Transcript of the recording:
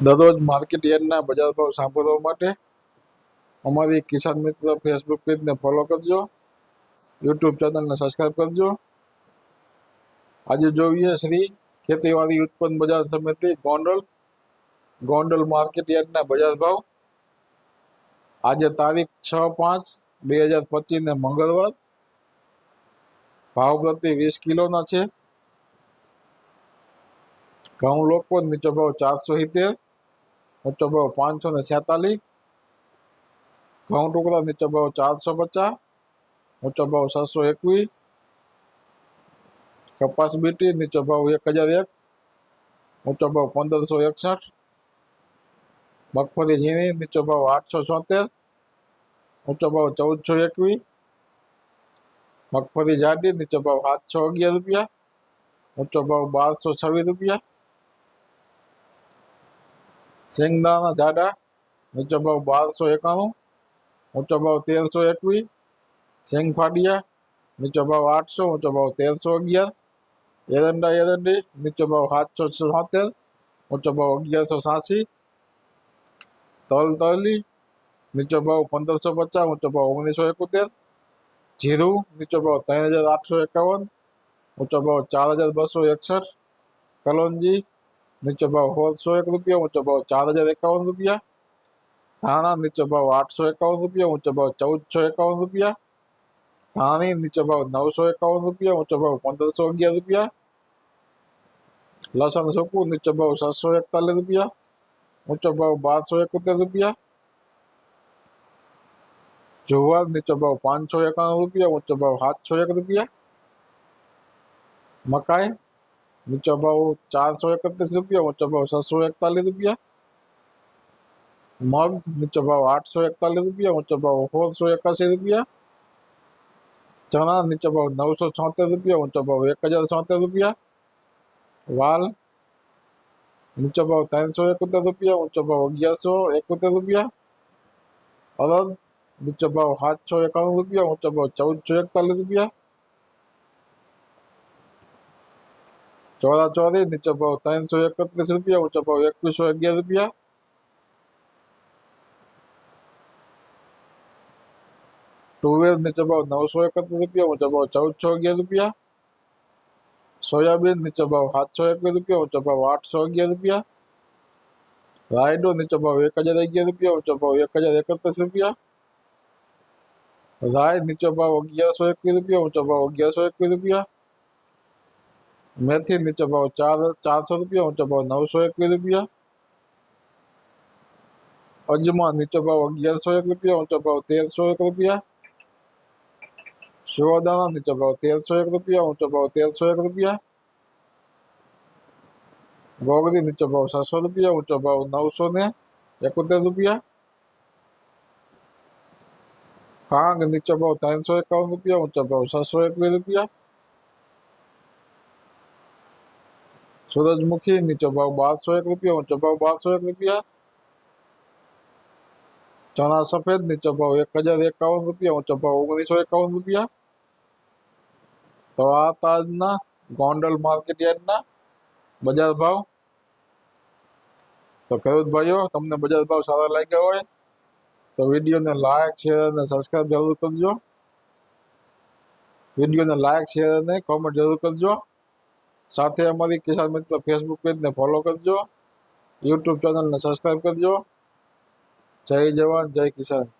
દરરોજ માર્કેટ યાર્ડના બજાર ભાવ સાંભળવા માટે અમારી કિસાન મિત્ર ફેસબુક પેજને ફોલો કરજો યુટ્યુબ ચેનલને સબસ્ક્રાઈબ કરજો. આજે જોઈએ શ્રી ખેતીવાડી ઉત્પન્ન બજાર સમિતિ ગોંડલ ગોંડલ માર્કેટ યાર્ડના બજાર ભાવ. આજે તારીખ છ પાંચ બે હજાર પચીસને મંગળવાર. ભાવ પ્રતિ વીસ કિલોના છે. ઘઉં લોકો નીચો ભાવ ચારસો સિત્તેર. ઊંચો ભાવ પાંચસો ને છેતાલીસ ઘઉં ટુકડા નીચો ભાવ ચારસો પચાસ ઊંચો ભાવ છસો એકવીસ કપાસ બીટી નીચો ભાવ એક હજાર એક ઊંચો ભાવ પંદરસો એકસઠ મગફળી ઝીણી નીચો ભાવ આઠસો છોતેર ઊંચો ભાવ ચૌદસો એકવીસ મગફળી જાડી નીચો ભાવ સાતસો અગિયાર રૂપિયા ઊંચો ભાવ બારસો છવ્વીસ રૂપિયા શેંગદાણા જાડા નીચો ભાવ બારસો એકાણું ઊંચો ભાવ તેરસો એકવીસ શેંગ ફાડિયા નીચો ભાવ આઠસો ઊંચો ભાવ તેરસો અગિયાર એરંડા એરંડી નીચો ભાવ સાતસો છોતેર ઊંચો ભાવ અગિયારસો છ્યાસી તલ તલી નીચો ભાવ પંદરસો પચાસ ઊંચો ભાવ ઓગણીસો એકોતેર જીરું નીચો ભાવ ત્રણ હજાર આઠસો એકાવન ઊંચો ભાવ ચાર હજાર બસો એકસઠ કલોંજી નીચો ભાવ સોળસો એક રૂપિયા ઊંચો ભાવ ચાર હજાર એકાવન રૂપિયા ધાણા નીચો ભાવ આઠસો એકાવન રૂપિયા ઊંચો ભાવ ચૌદસો એકાવન રૂપિયા ધાણી નીચો ભાવ નવસો એકાવન રૂપિયા ઊંચો ભાવ પંદરસો અગિયાર રૂપિયા લસણ સૂકું નીચો ભાવ સાતસો એકતાલીસ રૂપિયા ઊંચો ભાવ બારસો એકોતેર રૂપિયા જુવાર નીચો ભાવ પાંચસો એકાણું રૂપિયા ઊંચો ભાવ સાતસો એક રૂપિયા મકાઈ નીચો ભાવ ચારસો એકત્રીસ રૂપિયા ઊંચો ભાવ છસો એકતાલીસ રૂપિયા મગ નીચો ભાવ આઠસો એકતાલીસ રૂપિયા ઊંચો ભાવ સોળસો એકાસી રૂપિયા ચણા નીચો ભાવ નવસો છોતેર રૂપિયા ઊંચો ભાવ એક હજાર છોતેર રૂપિયા વાલ નીચો ભાવ ત્રણસો એકોતેર રૂપિયા ઊંચો ભાવ અગિયારસો એકોતેર રૂપિયા અલગ નીચો ભાવ સાતસો એકાણું રૂપિયા ઊંચો ભાવ ચૌદસો એકતાલીસ રૂપિયા ચોરા ચોરી નીચો ભાવ ત્રણસો એકત્રીસ રૂપિયા ઊંચો ભાવ એકવીસો અગિયાર રૂપિયા તુવેર નીચો ભાવ નવસો એકત્રીસ રૂપિયા ઊંચો ભાવ ચૌદસો અગિયાર રૂપિયા સોયાબીન નીચો ભાવ સાતસો એકવીસ રૂપિયા ઊંચો ભાવ આઠસો અગિયાર રૂપિયા રાયડો નીચો ભાવ એક હજાર અગિયાર રૂપિયા ઊંચો ભાવ એક હજાર એકત્રીસ રૂપિયા રાય નીચો ભાવ અગિયારસો એકવીસ રૂપિયા ઊંચો ભાવ અગિયારસો એકવીસ રૂપિયા मेथी ने चबाओ चार चार सौ रुपया और चबाओ नौ सौ एक रुपया। अजमा ने चबाओ अगियार सौ एक रुपया और चबाओ तेरह सौ एक रुपया। शिवदाना ने चबाओ तेरह सौ एक रुपया और चबाओ तेरह सौ एक रुपया। गोगरी ने चबाओ सात सौ रुपया और चबाओ नौ सौ ने इकहत्तर रुपया। कांग ने चबाओ तीन सौ इक्यावन रुपया और चबाओ सात सौ एक रुपया। સૂરજમુખી નીચો ભાવ બારસો એક રૂપિયા ઊંચો ભાવ બારસો એક રૂપિયા ચણા સફેદ નીચો ભાવ એક હજાર એકાવન રૂપિયા ઊંચો ભાવ ઓગણીસો એકાવન રૂપિયા તો આ તાજના ગોંડલ માર્કેટ યાર્ડના બજાર ભાવ તો ખેડૂત ભાઈઓ તમને બજાર ભાવ સારા લાગ્યા હોય તો વિડીયોને લાયક શેર અને સબસ્ક્રાઈબ જરૂર કરજો વિડીયોને લાયક શેર અને કોમેન્ટ જરૂર કરજો સાથે અમારી કિસાન મિત્ર ફેસબુક પેજને ફોલો કરજો. યુટ્યુબ ચેનલને સબસ્ક્રાઈબ કરજો. જય જવાન, જય કિસાન.